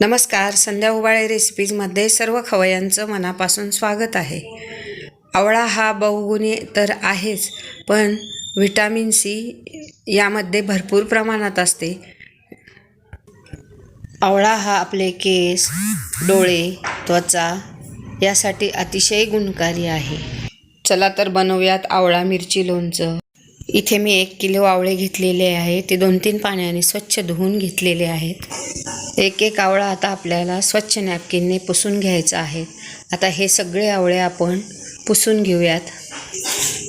नमस्कार संध्या उबाळे रेसिपीजमध्ये सर्व खवयांचं मनापासून स्वागत आहे. आवळा हा बहुगुणी तर आहेच पण व्हिटॅमिन सी यामध्ये भरपूर प्रमाणात असते. आवळा हा आपले केस डोळे त्वचा यासाठी अतिशय गुणकारी आहे. चला तर बनवूयात आवळा मिरची लोणचं. इथे मी एक किलो आवळे घेतलेले आहे ते दोन तीन पाण्याने स्वच्छ धुवून घेतलेले आहेत. एक एक आवळा आता आपल्याला स्वच्छ नॅपकिनने पुसून घ्यायचा आहे. आता हे सगळे आवळे आपण पुसून घेऊयात.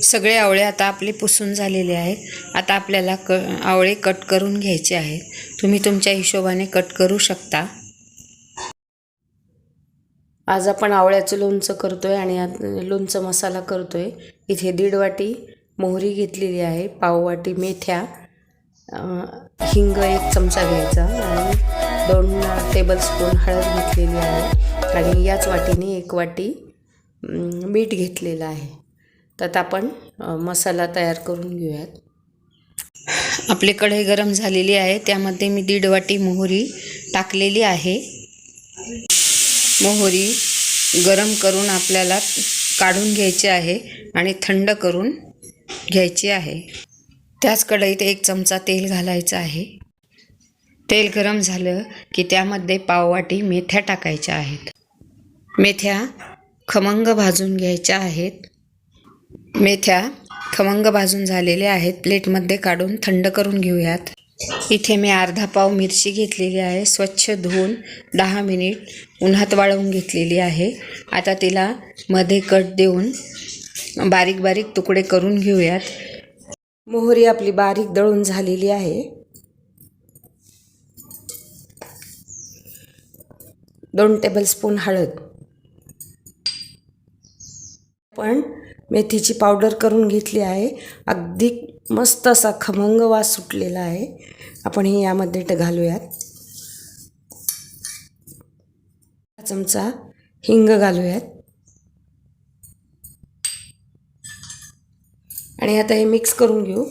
सगळे आवळे आता आपले पुसून झालेले आहेत. आता आपल्याला क आवळे कट करून घ्यायचे आहेत. तुम्ही तुमच्या हिशोबाने कट करू शकता. आज आपण आवळ्याचं लोणचं करतो आहे आणि लोणचं मसाला करतो आहे इथे दीड वाटी मोहरी घेतलेली आहे पाव वाटी मेथ्या हिंग एक चमचा घ्यायचा आणि दोन टेबलस्पून हळद घेतलेली आहे. आणि याच वाटीने एक वाटी मीठ घेतलेलं आहे. तर आता आपण मसाला तयार करून घेऊयात. आपली कढई गरम झालेली आहे. त्यामध्ये मी दीड वाटी मोहरी टाकलेली आहे. मोहरी गरम करून आपल्याला काढून घ्यायची आहे आणि थंड करून घ्यायची आहे. त्याच कढईत एक चमचा तेल घालायचं आहे. तेल गरम झालं की त्यामध्ये पाववाटी मेथ्या टाकायच्या आहेत. मेथ्या खमंग भाजून घ्यायच्या आहेत. मेथ्या खमंग भाजून झालेल्या आहेत. प्लेटमध्ये काढून थंड करून घेऊयात. इथे मी अर्धा पाव मिरची घेतलेली आहे. स्वच्छ धुवून दहा मिनिट उन्हात वाळवून घेतलेली आहे. आता तिला मध्ये कट देऊन बारीक बारीक तुकडे करून घेऊयात. मोहरी आपली बारीक दळून झालेली आहे. दोन टेबलस्पून हळद. पण मेथीची पावडर करून घेतली आहे. अगदी मस्त असा खमंग वास सुटलेला आहे. आपण हे यामध्ये घालूयात. चमचा हिंग घालूयात. आणि आता हे मिक्स करून घेऊ.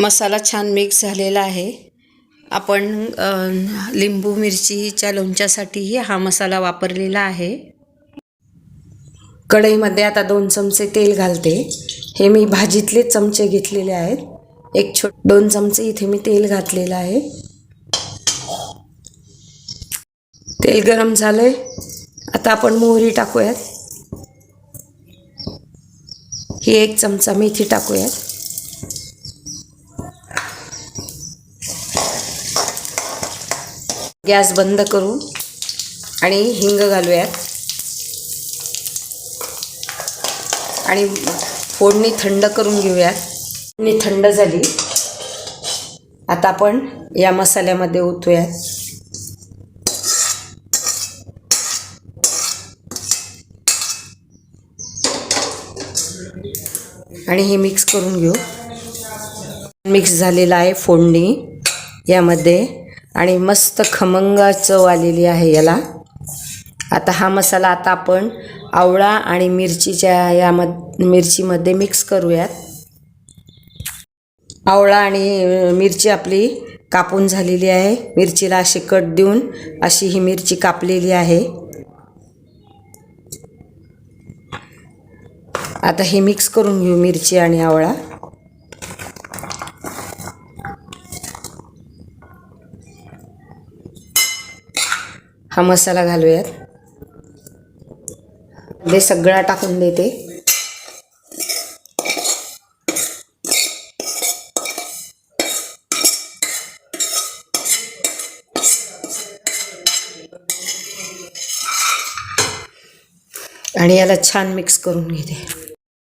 मसाला छान मिक्स झालेला आहे. आपण लिंबू मिरचीच्या लोणच्यासाठीही हा मसाला वापरलेला आहे. कढईमध्ये आता दोन चमचे तेल घालते. हे मी भाजीतले चमचे घेतलेले आहेत. एक छोट दोन चमचे इथे मी तेल घातलेलं आहे. तेल गरम झालंय. आता आपण मोहरी टाकूयात. ही एक चमचा मेथी टाकूयात. गॅस बंद करू आणि हिंग घालूयात. आणि फोडणी थंड करून घेऊयात. फोडणी थंड झाली. आता आपण या मसाल्यामध्ये ओतूयात. आणि हे मिक्स करून घेऊ. मिक्स झालेलं आहे फोडणी यामध्ये. आणि मस्त खमंग चव आलेली आहे याला. आता हा मसाला आता आपण आवळा आणि मिरचीच्या यामध मिरचीमध्ये मिक्स करूयात. आवळा आणि मिरची आपली कापून झालेली आहे. मिरचीला अशी कट देऊन अशी ही मिरची कापलेली आहे. आता हे मिक्स करून घेऊ मिरची आणि आवळा. हा मसाला घालूयात. ते सगळा टाकून देते. आणि याला छान मिक्स करून घेते.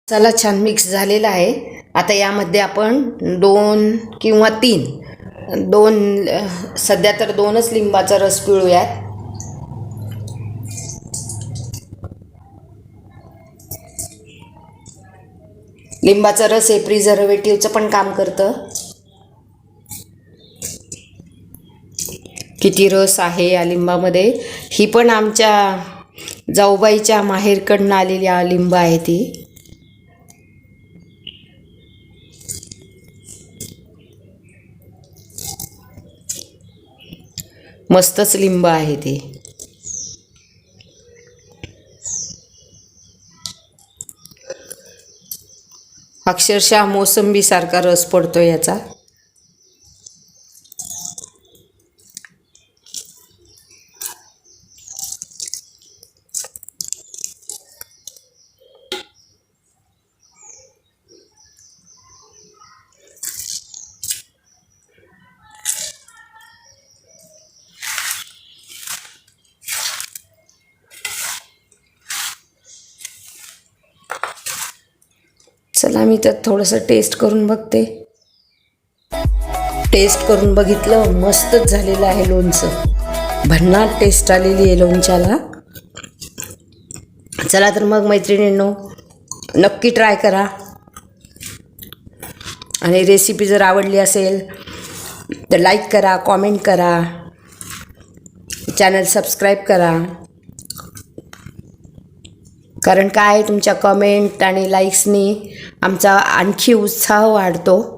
मसाला छान मिक्स झालेला आहे. आता यामध्ये आपण दोन किंवा तीन दोन सध्या तर दोनच लिंबाचा रस पिळूयात. लिंबाचा रस हे प्रिझर्वेटिव्हचं पण काम करतं. किती रस आहे या लिंबामध्ये? ही पण आमच्या जाऊबाईच्या माहेरकडनं आलेली लिंब आहे ती. मस्तच लिंब आहे ती. अक्षरशः मोसंबीसारखा रस पडतो याचा. चला मी तर थोडंसं टेस्ट करून बघते. टेस्ट करून बघितलं मस्तच झालेलं आहे लोणचं. भन्नाट टेस्ट आलेली आहे लोणच्याला. चला तर मग मैत्रिणींनो नक्की ट्राय करा. आणि रेसिपी जर आवडली असेल तर लाईक करा कॉमेंट करा. चॅनल सबस्क्राईब करा. कारण काय? तुमच्या कमेंट आणि लाईक्सनी आमचा आणखी उत्साह वाढतो.